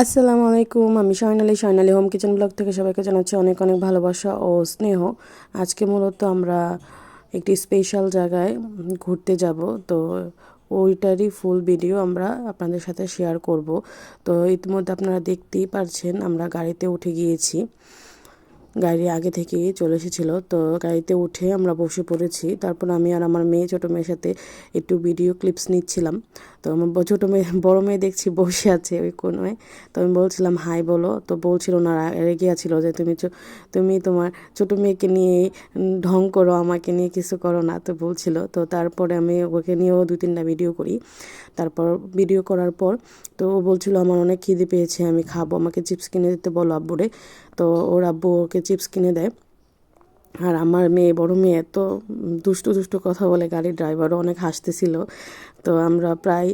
আসসালামু আলাইকুম, আমি Shaynali Shaynali home kitchen blog থেকে সবাইকে জানাচ্ছি অনেক অনেক ভালোবাসা ও স্নেহ। আজকে মূলত আমরা একটি স্পেশাল জায়গায় ঘুরতে যাব, তো ওইটারই ফুল ভিডিও আমরা আপনাদের সাথে শেয়ার করব। তো ইতিমধ্যে আপনারা দেখতেই পারছেন, আমরা গাড়িতে উঠে গিয়েছি। গাড়ি আগে থেকেই চলে এসেছিল। তো গাড়িতে উঠে আমরা বসে পড়েছি। তারপর আমি আর আমার মেয়ে, ছোটো মেয়ের সাথে একটু ভিডিও ক্লিপস নিচ্ছিলাম। তো আমার ছোটো মেয়ে, বড় মেয়ে দেখছি বসে আছে ওই কোনোয় তো আমি বলছিলাম, হাই বলো। তো বলছিল না রেগে আছিল যে, তুমি তুমি তোমার ছোটো মেয়েকে নিয়ে ঢং করো, আমাকে নিয়ে কিছু করো না। তো বলছিল। তো তারপরে আমি ওকে নিয়েও দু তিনটা ভিডিও করি। তারপর ভিডিও করার পর তো ও বলছিল, আমার অনেক খিদে পেয়েছে, আমি খাব। আমাকে চিপস কিনে দিতে বলো আব্বুরে। তো ওর আব্বু ওকে চিপস কিনে দেয়। আর আমার মেয়ে, বড় মেয়ে, তো দুষ্টু দুষ্টু কথা বলে গাড়ির ড্রাইভারও অনেক হাসতেছিল। তো আমরা প্রায়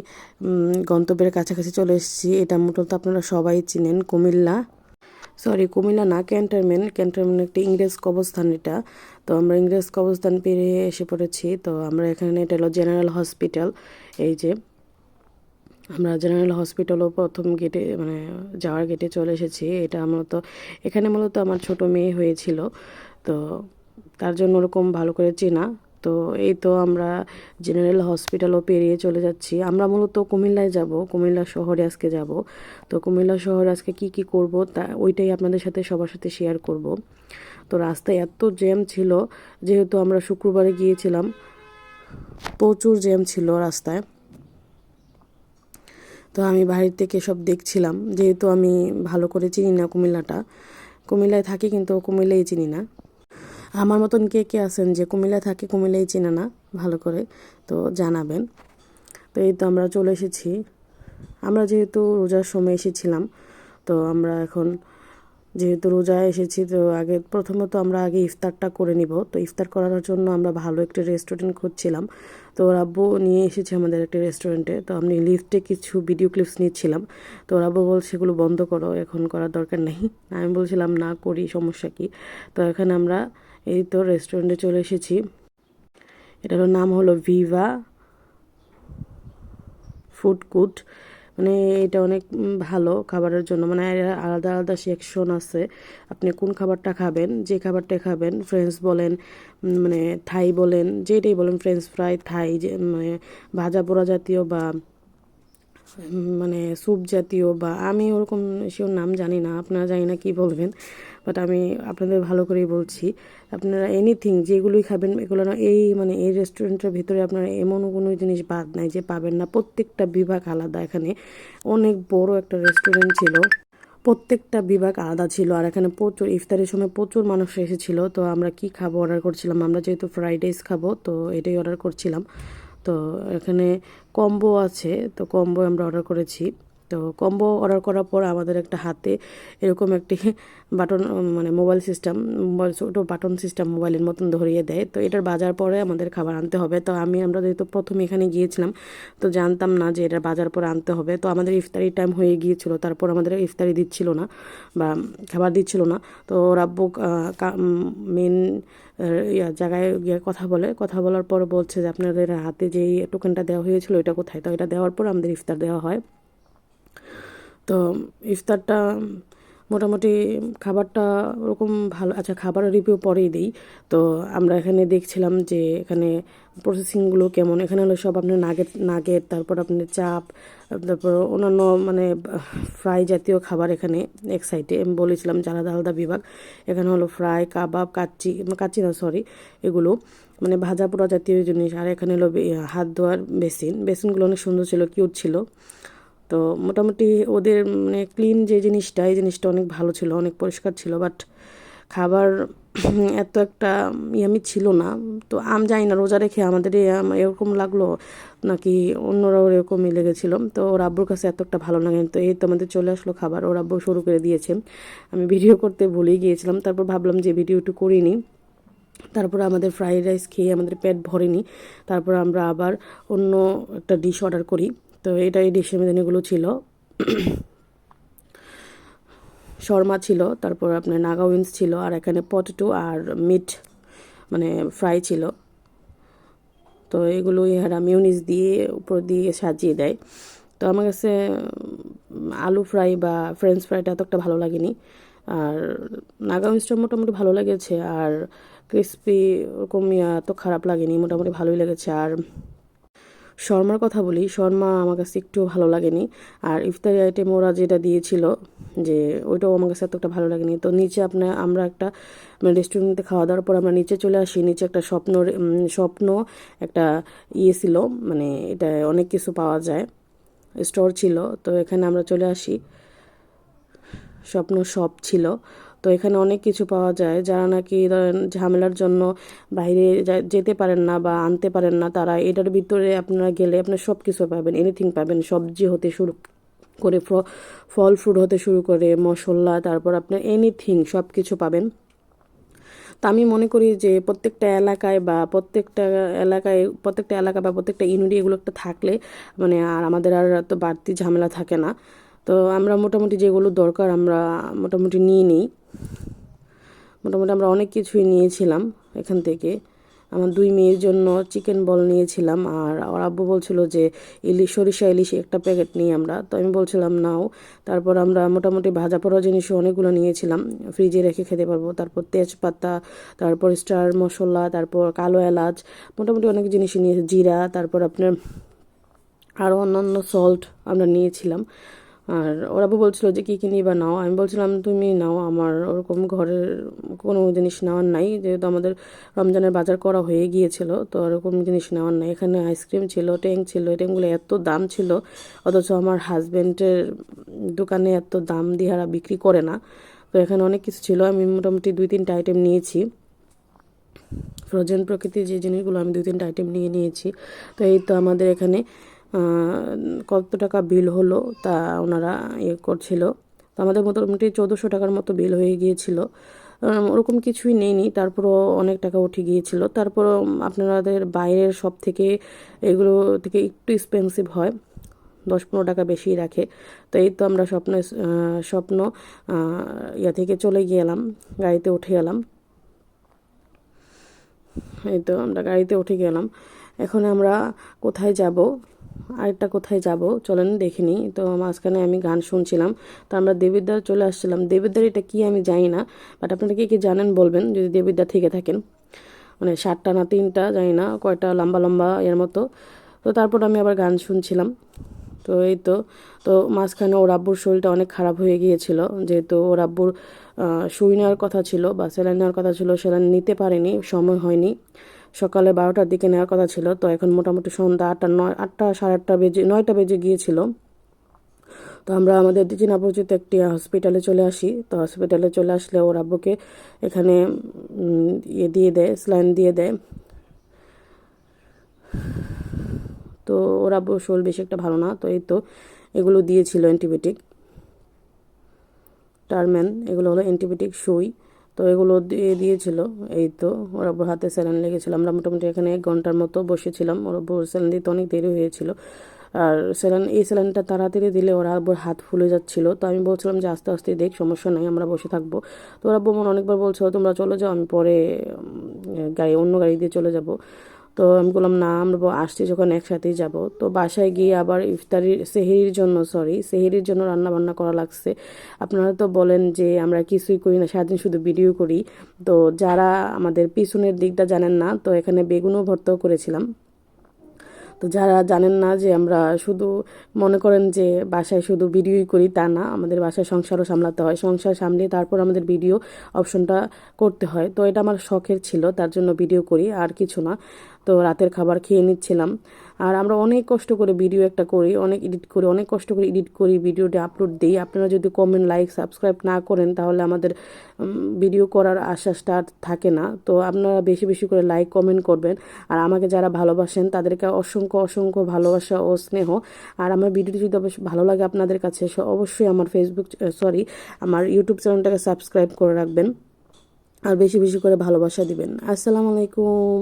গন্তব্যের কাছাকাছি চলে এসেছি। এটা মূলত আপনারা সবাই চিনেন, কুমিল্লা। সরি কুমিল্লা না, ক্যান্টনমেন্ট। ক্যান্টনমেন্ট একটি ইংরেজ কবরস্থান এটা। তো আমরা ইংরেজ কবরস্থান পেরিয়ে এসে পড়েছি। তো আমরা এখানে এটা হলো জেনারেল হসপিটাল এই যে আমরা জেনারেল হসপিটালও প্রথম গেটে মানে যাওয়ার গেটে চলে এসেছি। এটা মূলত, এখানে মূলত আমার ছোট মেয়ে হয়েছিল। তো তার জন্য ওরকম ভালো করে চেনা। তো এই তো আমরা জেনারেল হসপিটালও পেরিয়ে চলে যাচ্ছি। আমরা মূলত কুমিল্লায় যাব, কুমিল্লা শহরে আজকে যাব। তো কুমিল্লা শহরে আজকে কি কি করব তা, ওইটাই আপনাদের সাথে, সবার সাথে শেয়ার করব। তো রাস্তায় এত জ্যাম ছিল, যেহেতু আমরা শুক্রবারে গিয়েছিলাম, প্রচুর জ্যাম ছিল রাস্তায়। তো আমি বাহির থেকে সব দেখছিলাম। যেহেতু আমি ভালো করে চিনি না কুমিল্লাটা। কুমিল্লায় থাকি কিন্তু কুমিল্লাই চিনি না। আমার মতন কে কে আছেন যে কুমিল্লায় থাকে কুমিল্লাই চিনে না, ভালো করে তো জানাবেন। তো এই তো আমরা চলে এসেছি। আমরা যেহেতু রোজার সময় এসেছিলাম, তো আমরা এখন যেহেতু রোজায় এসেছি, তো আগে প্রথমত আমরা আগে ইফতারটা করে নিব। তো ইফতার করার জন্য আমরা ভালো একটি রেস্টুরেন্ট খুঁজছিলাম। তো ওর আব্বু নিয়ে এসেছে আমাদের একটা রেস্টুরেন্টে তো আমি লিফটে কিছু ভিডিও ক্লিপস নিচ্ছিলাম। তো ওর আব্বু বলছে, এগুলো বন্ধ করো, এখন করার দরকার নেই। আমি বলছিলাম, না করি, সমস্যা কি? তো এখানে আমরা এই তো রেস্টুরেন্টে চলে এসেছি। এটার নাম হলো ভিভা ফুড কুড মানে এটা অনেক ভালো খাবারের জন্য। মানে আলাদা আলাদা সেকশন আছে। আপনি কোন খাবারটা খাবেন, যে খাবারটা খাবেন ফ্রেঞ্চ বলেন মানে থাই বলেন, যেটাই বলেন ফ্রেঞ্চ ফ্রাই থাই, যে মানে ভাজা পোড়া জাতীয় বা মানে স্যুপ জাতীয় বা, আমি ওরকম সেও নাম জানি না, আপনারা জানি না কী বলবেন। বাট আমি আপনাদের ভালো করেই বলছি। আপনারা এনিথিং যেগুলোই খাবেন, এগুলো না, এই মানে এই রেস্টুরেন্টের ভিতরে আপনারা এমন কোনো জিনিস বাদ নাই যে পাবেন না। প্রত্যেকটা বিভাগ আলাদা। এখানে অনেক বড় একটা রেস্টুরেন্ট ছিল। প্রত্যেকটা বিভাগ আলাদা ছিল। আর এখানে প্রচুর, ইফতারের সময় প্রচুর মানুষ এসেছিল। তো আমরা কি খাব অর্ডার করছিলাম? আমরা যেহেতু ফ্রাইড রাইস খাব, তো এটাই অর্ডার করছিলাম। তো এখানে কম্বো আছে। তো কম্বো আমরা অর্ডার করেছি। তো কম্বো অর্ডার করার পর আমাদের একটা হাতে এরকম একটি বাটন মানে মোবাইল সিস্টেম মোবাইল ছোটো বাটন সিস্টেম মোবাইলের মতন ধরিয়ে দেয়। তো এটার বাজার পরে আমাদের খাবার আনতে হবে। তো আমি, আমরা যেহেতু প্রথম এখানে গিয়েছিলাম, তো জানতাম না যে এটার বাজার পরে আনতে হবে। তো আমাদের ইফতারি টাইম হয়ে গিয়েছিল, তারপর আমাদের ইফতারি দিচ্ছিল না বা খাবার দিচ্ছিল না। তো রাব্বু মেন ইয়া জায়গায় গিয়ে কথা বলে। কথা বলার পর বলছে যে আপনাদের হাতে যেই টোকেনটা দেওয়া হয়েছিল এটা কোথায়? তো এটা দেওয়ার পর আমাদের ইফতার দেওয়া হয়। তো ইফতারটা মোটামুটি খাবারটা ওরকম ভালো আচ্ছা খাবারের রিভিউ পরেই দিই। তো আমরা এখানে দেখছিলাম যে এখানে প্রসেসিংগুলো কেমন, এখানে হলো সব আপনার নাগেট নাগেট তারপর আপনার চাপ, তারপর অন্যান্য মানে ফ্রাই জাতীয় খাবার এখানে এক সাইডে আমি বলেছিলাম যে আলাদা আলাদা বিভাগ। এখানে হলো ফ্রাই কাবাব, কাচ্চি কাচ্চি না সরি এগুলো মানে ভাজা পোড়া জাতীয় জিনিস। আর এখানে হলো হাত ধোয়ার বেসিন। বেসিনগুলো অনেক সুন্দর ছিল কিউট ছিল। তো মোটামুটি ওদের মানে ক্লিন যে জিনিসটা, এই জিনিসটা অনেক ভালো ছিল, অনেক পরিষ্কার ছিল বাট খাবার এত একটা ইয়ামি ছিল না। তো আম জানি না, রোজা রেখে আমাদের এরকম লাগল নাকি অন্যরাও এরকমই লেগেছিল? তো ওর আব্বুর কাছে এত একটা ভালো লাগে তো এই তো আমাদের চলে আসলো খাবার, ওর আব্বু শুরু করে দিয়েছে। আমি ভিডিও করতে ভুলেই গিয়েছিলাম, তারপর ভাবলাম যে ভিডিও একটু করিনি। তারপর আমাদের ফ্রাইড রাইস খেয়ে আমাদের পেট ভরেনি। তারপর আমরা আবার অন্য একটা ডিশ অর্ডার করি। তো এটা এই মধ্যে ছিল। শর্মা ছিল, তারপর আপনার নাগা উইংস ছিল, আর এখানে পটেটো আর মিট মানে ফ্রাই ছিল। তো এগুলো ইহারা মিউনিস দিয়ে, উপর দিয়ে সাজিয়ে দেয়। তো আমার কাছে আলু ফ্রাই বা ফ্রেঞ্চ ফ্রাইটা এতটা ভালো লাগেনি। আর নাগা মিষ্টি মোটামুটি ভালো লেগেছে, আর ক্রিসপি ওরকম এত খারাপ লাগেনি, মোটামুটি ভালোই লেগেছে। আর শর্মার কথা বলি, শর্মা আমার কাছে একটু ভালো লাগেনি। আর ইফতারি আইটেম ওরা যেটা দিয়েছিল যে ওইটাও আমার কাছে এতটা ভালো লাগেনি। তো নিচে আপনার আমরা একটা রেস্টুরেন্টে খাওয়া দাওয়ার পর আমরা নিচে চলে আসি, নিচে একটা স্বপ্ন স্বপ্ন একটা ইয়ে ছিল মানে এটা অনেক কিছু পাওয়া যায় স্টোর ছিল। তো এখানে আমরা চলে আসি, স্বপ্ন শপ ছিল। তো এখানে অনেক কিছু পাওয়া যায়। যারা নাকি ধরেন ঝামেলার জন্য বাইরে যেতে পারেন না বা আনতে পারেন না, তারা এটার ভিতরে আপনারা গেলে আপনার সব কিছু পাবেন এনিথিং পাবেন। সবজি হতে শুরু করে ফল ফ্রুট হতে শুরু করে মশলা, তারপর আপনার এনিথিং সব কিছু পাবেন। তা আমি মনে করি যে প্রত্যেকটা এলাকায় বা প্রত্যেকটা এলাকায়, প্রত্যেকটা এলাকা বা প্রত্যেকটা ইউনিটি এগুলো একটা থাকলে মানে আর আমাদের আর তো বাড়তি ঝামেলা থাকে না। তো আমরা মোটামুটি যেগুলো দরকার আমরা মোটামুটি নিয়ে নিই। মোটামুটি আমরা অনেক কিছুই নিয়েছিলাম এখান থেকে। আমার দুই মেয়ের জন্য চিকেন বল নিয়েছিলাম আর আমার আব্বু বলছিল যে ইলিশ সরিষা ইলিশ একটা প্যাকেট নিই আমরা। তো আমি বলছিলাম, নাও। তারপর আমরা মোটামুটি ভাজা পোড়া জিনিসও অনেকগুলো নিয়েছিলাম। ফ্রিজে রেখে খেতে পারব। তারপর তেজপাতা, তারপর স্টার মশলা, তারপর কালো এলাচ, মোটামুটি অনেক জিনিসই নিয়েছি জিরা, তারপর আপনার আরও অন্যান্য সল্ট আমরা নিয়েছিলাম। আর ওরা বলছিল যে, কী কী নিবা নাও? আমি বলছিলাম, তুমি নাও, আমার ওরকম ঘরের কোনো জিনিস নেওয়ার নাই। যেহেতু আমাদের রমজানের বাজার করা হয়ে গিয়েছিল, তো ওরকম জিনিস নেওয়ার নাই। এখানে আইসক্রিম ছিল, ট্যাং ছিল, ট্যাংগুলো এত দাম ছিল, অথচ আমার হাজব্যান্ডের দোকানে এত দাম দিয়ে বিক্রি করে না। তো এখানে অনেক কিছু ছিল। আমি মোটামুটি দুই, তিনটা আইটেম নিয়েছি। ফ্রোজেন প্রকৃতির যে জিনিসগুলো, আমি দুই, তিনটা আইটেম নিয়ে নিয়েছি। তো এই তো আমাদের এখানে কত টাকা বিল হলো তা ওনারা ইয়ে করছিল। তো আমাদের মোটামুটি চৌদ্দশো টাকার মতো বিল হয়ে গিয়েছিল। ওরকম কিছুই নেইনি, তারপরও অনেক টাকা উঠে গিয়েছিল। তারপরও আপনাদের বাইরের সব থেকে এগুলো থেকে একটু এক্সপেন্সিভ হয়, দশ পনেরো টাকা বেশি রাখে। তো এই তো আমরা স্বপ্ন স্বপ্ন ইয়া থেকে চলে গেলাম, গাড়িতে উঠে গেলাম এই তো আমরা গাড়িতে উঠে গেলাম। এখন আমরা কোথায় যাব? আরেকটা কোথায় যাব? চলেন, দেখে নিই। তো মাঝখানে আমি গান শুনছিলাম। তো আমরা দেবিদ্বার চলে আসছিলাম। দেবিদ্বার এটা কি আমি জানি না বাট আপনারা কি কি জানেন বলবেন, যদি দেবিদ্বার থেকে থাকেন। মানে সাতটা না তিনটা, জানি না, কয়টা লম্বা লম্বা এর মতো। তো তারপর আমি আবার গান শুনছিলাম। তো এই তো তো মাঝখানে ওর আব্বুর শরীরটা অনেক খারাপ হয়ে গিয়েছিল। যেহেতু ওর আব্বুর সুই নেওয়ার কথা ছিল বা স্যালাইন নেওয়ার কথা ছিল স্যালাইন নিতে পারেনি, সময় হয়নি। সকালে বারোটার দিকে নেওয়ার কথা ছিল, তো এখন মোটামুটি সন্ধ্যা আটটা, নয়, আটটা, সাড়ে আটটা বেজে, নয়টা বেজে গিয়েছিল। তো আমরা আমাদের চিনা পরিচিত একটি হসপিটালে চলে আসি। তো হসপিটালে চলে আসলে ওর আব্বুকে এখানে ইয়ে দিয়ে দেয় স্যালাইন দিয়ে দেয়। তো ওর আব্বুর শরীর বেশি একটা ভালো না, তো এই তো এগুলো দিয়েছিল অ্যান্টিবায়োটিক টারম্যান এগুলো হলো অ্যান্টিবায়োটিক সুই। তো এগুলো দিয়ে দিয়েছিল, এই তো ওর হাতে স্যালাইন লেগেছিল। আমরা মোটামুটি এখানে এক ঘণ্টার মতো বসেছিলাম, ওর আব্বুর স্যালাইন দিতে অনেক দেরি হয়েছিল। আর স্যালাইন, এই স্যালাইনটা তাড়াতাড়ি দিলে ওরা আব্বুর হাত ফুলে যাচ্ছিল। তো আমি বলছিলাম যে আস্তে আস্তে দেখ, সমস্যা নাই, আমরা বসে থাকব। তো ওরা আব্বু মনে অনেকবার বলছিল তোমরা চলে যাও, আমি পরে গাড়ি, অন্য গাড়ি দিয়ে চলে যাব। তো আমি বললাম, না, আমরা আসছি যখন একসাথেই যাব। তো বাসায় গিয়ে আবার ইফতারির সেহেরির জন্য সরি সেহেরির জন্য রান্না বান্না করা লাগছে। আপনারা তো বলেন যে আমরা কিছুই করি না, সারাদিন শুধু ভিডিও করি। তো যারা আমাদের পিছনের দিকটা জানেন না, তো এখানে বেগুনও ভর্তাও করেছিলাম। তো যারা জানেন না যে আমরা শুধু মনে করেন যে বাসায় শুধু ভিডিওই করি, তা না, আমাদের বাসায় সংসারও সামলাতে হয়। সংসার সামলিয়ে তারপর আমাদের ভিডিও অপশনটা করতে হয়। তো এটা আমার শখের ছিল, তার জন্য ভিডিও করি, আর কিছু না। তো রাতের খাবার খেয়ে নিচ্ছিলাম। আর আমরা অনেক কষ্ট করে ভিডিও একটা করি, অনেক এডিট করি, অনেক কষ্ট করে এডিট করি ভিডিওটা আপলোড দিই। আপনারা যদি কমেন্ট লাইক সাবস্ক্রাইব না করেন, তাহলে আমাদের ভিডিও করার আশ্বাসটা আর থাকে না। তো আপনারা বেশি বেশি করে লাইক কমেন্ট করবেন। আর আমাকে যারা ভালোবাসেন, তাদেরকে অসংখ্য অসংখ্য ভালোবাসা ও স্নেহ। আর আমার ভিডিওটি যদি ভালো লাগে আপনাদের কাছে অবশ্যই আমার ফেসবুক সরি আমার ইউটিউব চ্যানেলটাকে সাবস্ক্রাইব করে রাখবেন। আর বেশি বেশি করে ভালোবাসা দিবেন। আসসালামু আলাইকুম।